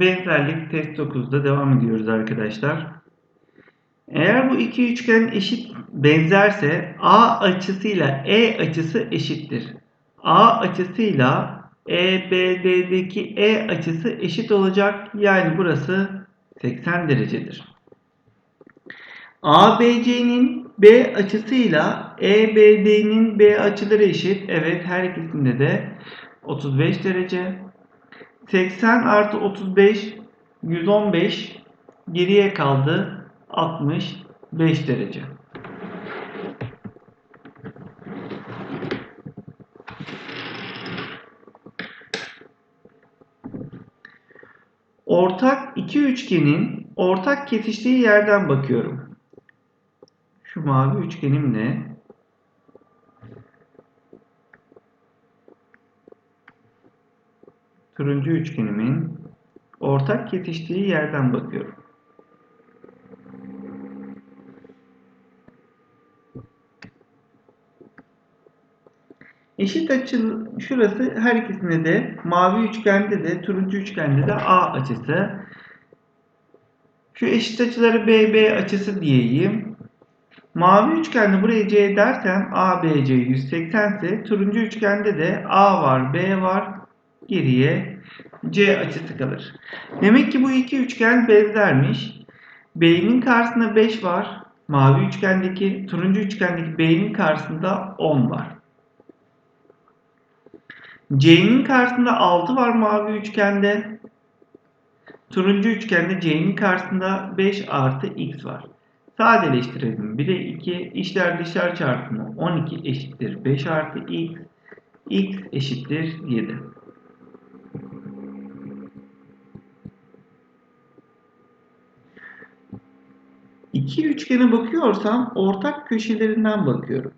Benzerlik test 9'da devam ediyoruz arkadaşlar. Eğer bu iki üçgen eşit benzerse A açısıyla E açısı eşittir. A açısıyla EBD'deki E açısı eşit olacak. Yani burası 80 derecedir. ABC'nin B açısıyla EBD'nin B açıları eşit. Evet her ikisinde de 35 derece. 80 artı 35 115 geriye kaldı 65 derece. Ortak iki üçgenin ortak kesiştiği yerden bakıyorum. Şu mavi üçgenimle turuncu üçgenimin ortak kesiştiği yerden bakıyorum. Eşit açı şurası her ikisinde de mavi üçgende de turuncu üçgende de A açısı. Şu eşit açıları BB açısı diyeyim. Mavi üçgende buraya C dersem ABC 180 ise turuncu üçgende de A var B var geriye C açısı kalır. Demek ki bu iki üçgen benzermiş. B'nin karşısında 5 var. Mavi üçgendeki, turuncu üçgendeki B'nin karşısında 10 var. C'nin karşısında 6 var mavi üçgende. Turuncu üçgende C'nin karşısında 5 artı X var. Sadeleştirelim. 1'e 2 işler dışlar çarpımı 12 eşittir 5 artı X. X eşittir 7. İki üçgene bakıyorsam ortak köşelerinden bakıyorum.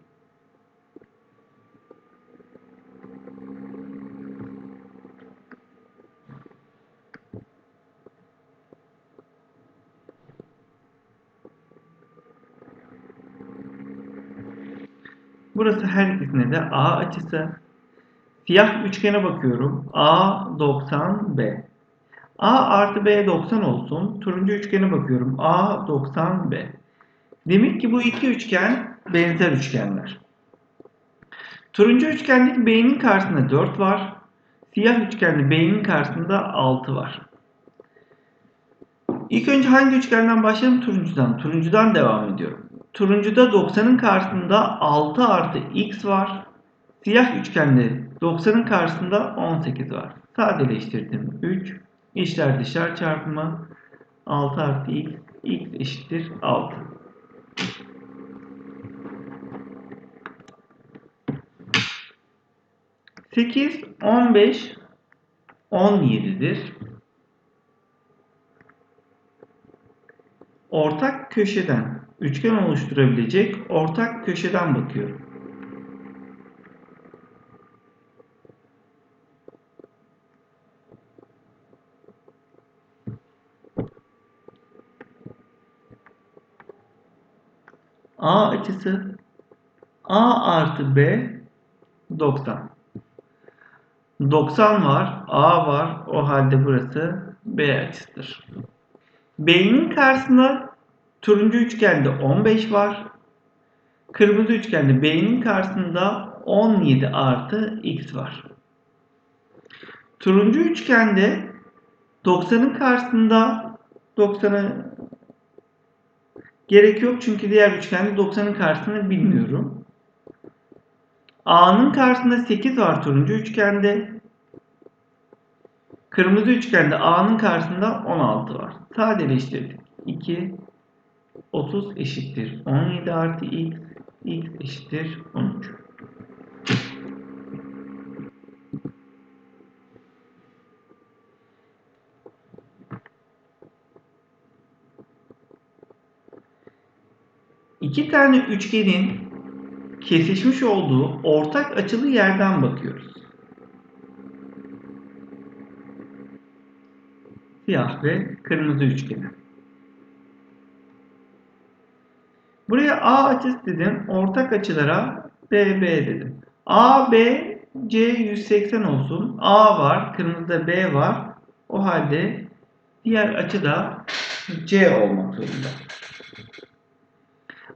Burası her ikisine de A açısı. Siyah üçgene bakıyorum. A 90 B. A artı B 90 olsun. Turuncu üçgene bakıyorum. A 90 B. Demek ki bu iki üçgen benzer üçgenler. Turuncu üçgendeki B'nin karşısında 4 var. Siyah üçgende B'nin karşısında 6 var. İlk önce hangi üçgenden başlayalım? Turuncudan. Turuncudan devam ediyorum. Turuncuda 90'ın karşısında 6 artı x var. Siyah üçgende 90'ın karşısında 18 var. Sadeleştirdim. 3. İşler dışlar çarpımı 6 artı x. x eşittir 6. Sekiz, on beş, on yedidir. Ortak köşeden üçgen oluşturabilecek ortak köşeden bakıyorum. A açısı A artı B 90. 90 var, A var. O halde burası B açısıdır. B'nin karşısında turuncu üçgende 15 var. Kırmızı üçgende B'nin karşısında 17 artı X var. Turuncu üçgende 90'ın karşısında 90'ı Gerek yok çünkü diğer üçgende 90'ın karşısını bilmiyorum. A'nın karşısında 8 var turuncu üçgende. Kırmızı üçgende A'nın karşısında 16 var. Sadeleştirdik. 2 30 eşittir 17 artı x. x eşittir 13. İki tane üçgenin kesişmiş olduğu ortak açılı yerden bakıyoruz. Siyah ve kırmızı üçgeni. Buraya A açısı dedim. Ortak açılara BB dedim. A, B, C 180 olsun. A var. Kırmızıda B var. O halde Diğer açı da C olmak zorunda.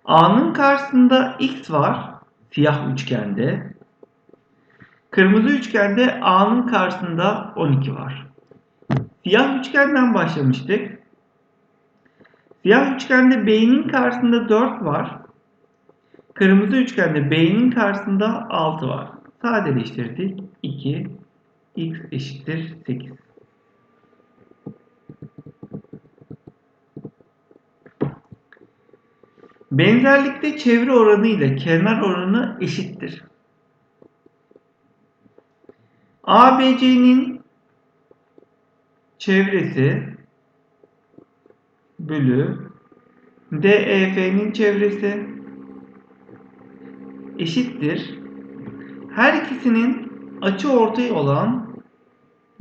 A'nın karşısında X var. Siyah üçgende. Kırmızı üçgende A'nın karşısında 12 var. Siyah üçgenden başlamıştık. Siyah üçgende B'nin karşısında 4 var. Kırmızı üçgende B'nin karşısında 6 var. Sadeleştirdik. 2 x eşittir 8. Benzerlikte çevre oranı ile kenar oranı eşittir. ABC'nin çevresi bölü DEF'nin çevresi eşittir. Her ikisinin açı ortayı olan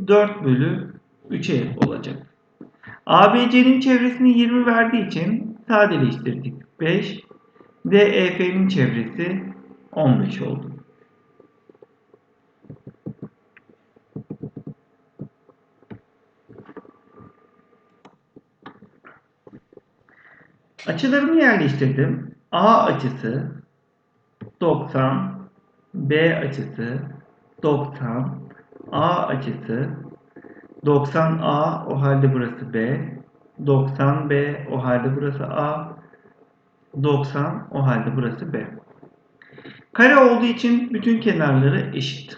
4 bölü 3'e olacak. ABC'nin çevresini 20 verdiği için sadeleştirdik. 5. DEF'nin çevresi 15 oldu. Açılarımı yerleştirdim. A açısı 90, B açısı 90, A açısı 90A o halde burası B, 90B o halde burası A, 90 o halde burası B. Kare olduğu için bütün kenarları eşit.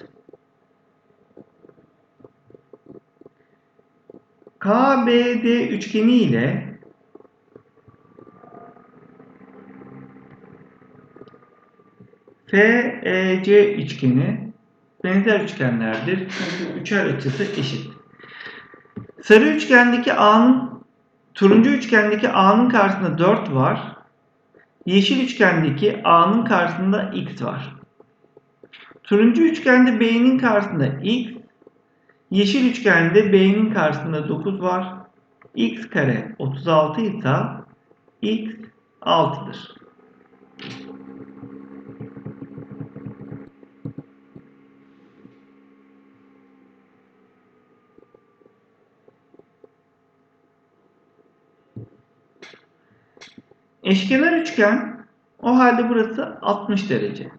KBD üçgeni ile FEC üçgeni benzer üçgenlerdir. Çünkü üçer açısı eşit. Sarı üçgendeki A'nın turuncu üçgendeki A'nın karşısında 4 var. Yeşil üçgendeki A'nın karşısında X var. Turuncu üçgende B'nin karşısında X, yeşil üçgende B'nin karşısında 9 var. X kare 36 ise X 6'dır. Eşkenar üçgen o halde burası 60 derece.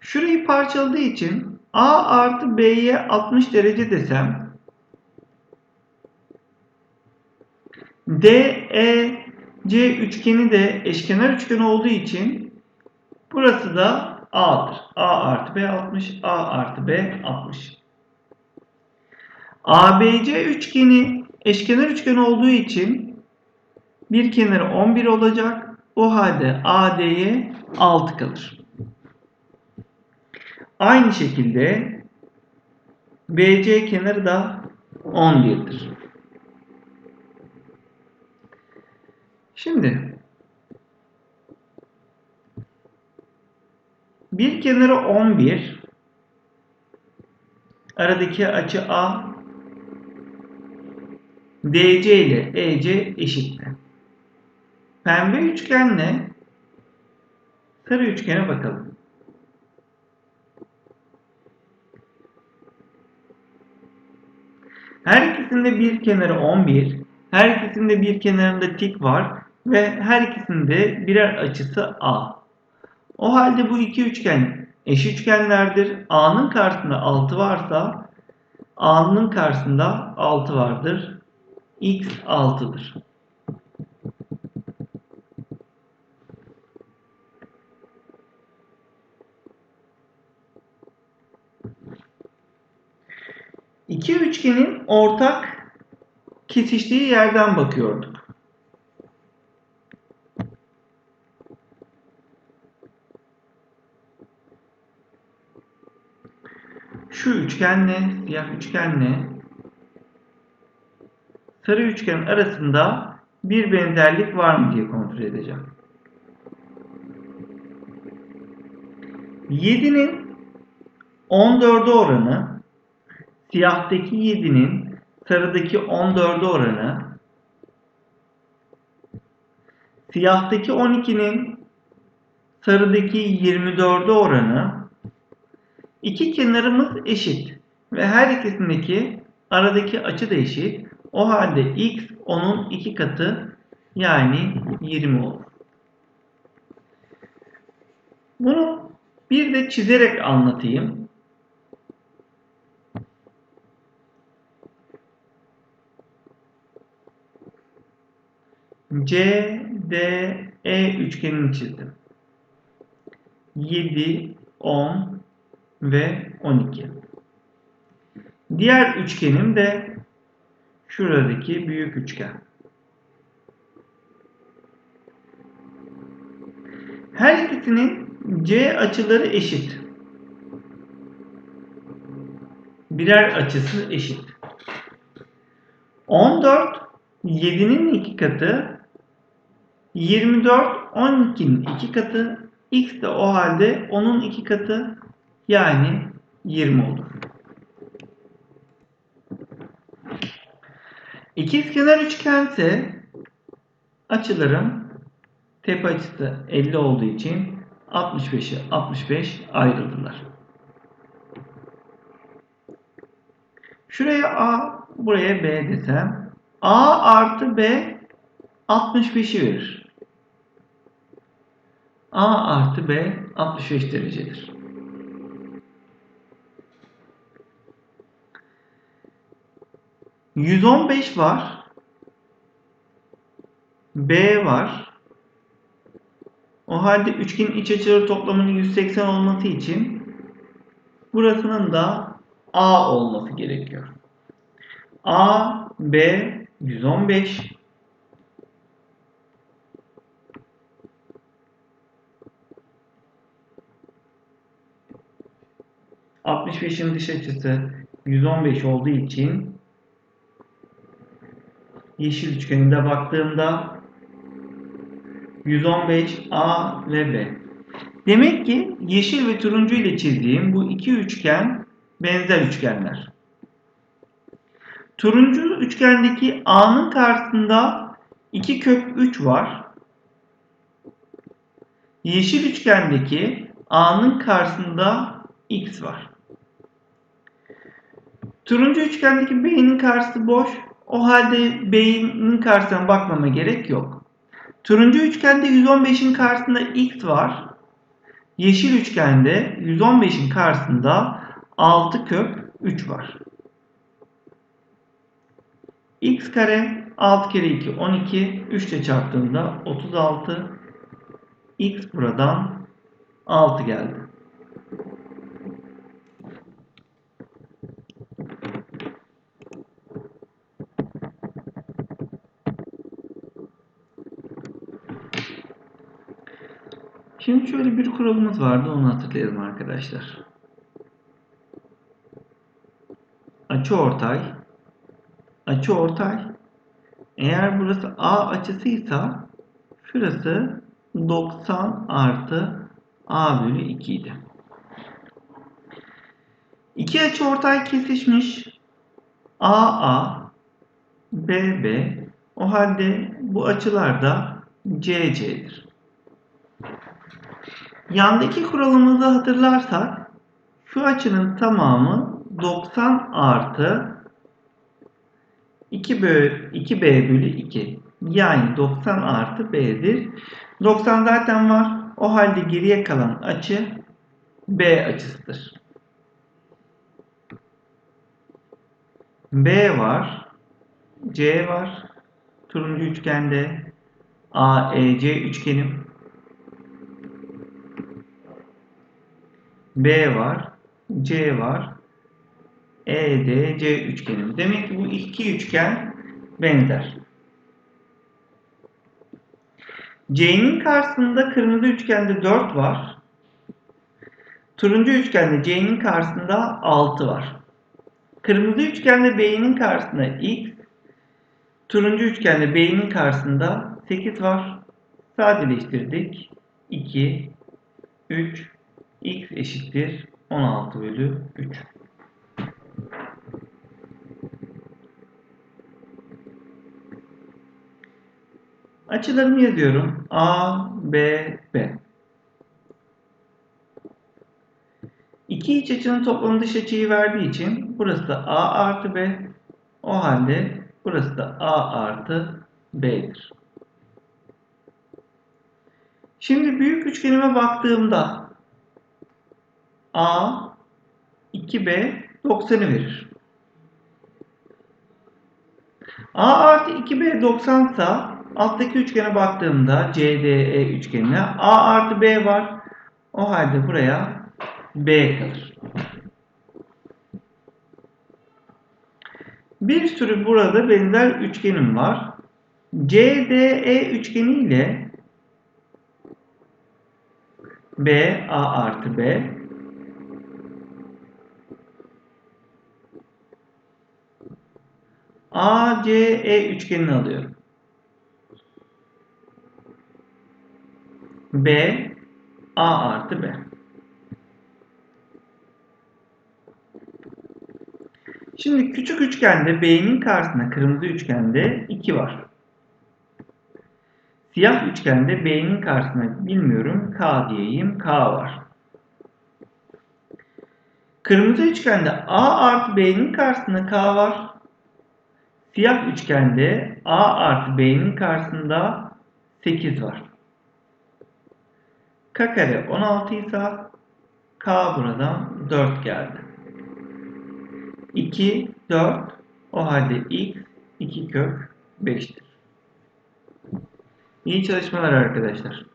Şurayı parçaladığı için A artı B'ye 60 derece desem DEC üçgeni de eşkenar üçgen olduğu için burası da A'dır. A artı B 60, A artı B 60. ABC üçgeni eşkenar üçgen olduğu için bir kenarı 11 olacak. O halde AD'ye 6 kalır. Aynı şekilde BC kenarı da 11'dir. Şimdi bir kenarı 11 aradaki açı A DC ile EC eşittir. Pembe üçgenle sarı üçgene bakalım. Her ikisinde bir kenarı 11, her ikisinde bir kenarında tik var ve her ikisinde birer açısı A. O halde bu iki üçgen eş üçgenlerdir. A'nın karşısında 6 varsa A'nın karşısında 6 vardır. X 6'dır. İki üçgenin ortak kesiştiği yerden bakıyorduk. Şu üçgenle, siyah üçgenle sarı üçgen arasında bir benzerlik var mı diye kontrol edeceğim. 7'nin 14'e oranı siyahtaki 7'nin sarıdaki 14'e oranı siyahtaki 12'nin sarıdaki 24'e oranı iki kenarımız eşit ve her ikisindeki aradaki açı da eşit. O halde x onun 2 katı yani 20 olur. Bunu bir de çizerek anlatayım. CDE üçgenini çizdim. 7, 10 ve 12. Diğer üçgenim de şuradaki büyük üçgen. Her ikisinin C açıları eşit. Birer açısı eşit. 14 7'nin 2 katı 24 12'nin 2 katı x de o halde onun 2 katı yani 20 olur. İkizkenar üçgense açılarım tepe açısı 50 olduğu için 65'e 65 ayrıldılar. Şuraya A, buraya B desem A artı B 65'i verir. A artı B 65 derecedir. Yüz on beş var. B var. O halde üçgenin iç açıları toplamının 180 olması için burasının da A olması gerekiyor. A, B 115 65'in dış açısı 115 olduğu için yeşil üçgeninde baktığımda 115 A ve B. Demek ki yeşil ve turuncu ile çizdiğim bu iki üçgen benzer üçgenler. Turuncu üçgendeki A'nın karşısında 2 kök 3 var. Yeşil üçgendeki A'nın karşısında X var. Turuncu üçgendeki B'nin karşısı boş. O halde B'nin karşısına bakmama gerek yok. Turuncu üçgende 115'in karşısında X var. Yeşil üçgende 115'in karşısında 6 kök 3 var. x kare 6 kere 2 12 3 ile çarptığımda 36 x buradan 6 geldi. Şimdi şöyle bir kuralımız vardı onu hatırlayalım arkadaşlar. Açı ortay açı ortay eğer burası A açısıysa şurası 90 artı A bölü 2 idi. İki açı ortay kesişmiş. AA BB o halde bu açılar da CC'dir. Yandaki kuralımızı hatırlarsak şu açının tamamı 90 artı 2B, 2B bölü 2. Yani 90 artı B'dir. 90 zaten var. O halde geriye kalan açı B açısıdır. B var. C var. Turuncu üçgende AEC üçgenim. B var. C var. EDC üçgenim. Demek ki bu iki üçgen benzer. C'nin karşısında kırmızı üçgende 4 var. Turuncu üçgende C'nin karşısında 6 var. Kırmızı üçgende B'nin karşısında X. Turuncu üçgende B'nin karşısında 8 var. Sadeleştirdik. 2, 3, X eşittir 16 bölü 3. Açılarımı yazıyorum. A, B, B. İki iç açının toplamı dış açıyı verdiği için burası da A artı B. O halde Burası da A artı B'dir. Şimdi büyük üçgenime baktığımda A 2B 90'ı verir. A artı 2B 90 ise alttaki üçgene baktığımda CDE üçgenine A artı B var. O halde buraya B kalır. Bir sürü burada benzer üçgenim var. CDE üçgeni ile B A artı B ACE üçgenini alıyorum. B A artı B. Şimdi küçük üçgende B'nin karşısında kırmızı üçgende 2 var. Siyah üçgende B'nin karşısında bilmiyorum K diyeyim K var. Kırmızı üçgende A artı B'nin karşısında K var. Siyah üçgende A artı B'nin karşısında 8 var. K kare 16 ise K buradan 4 geldi. 2, 4 o halde x 2 kök 5'tir. İyi çalışmalar arkadaşlar.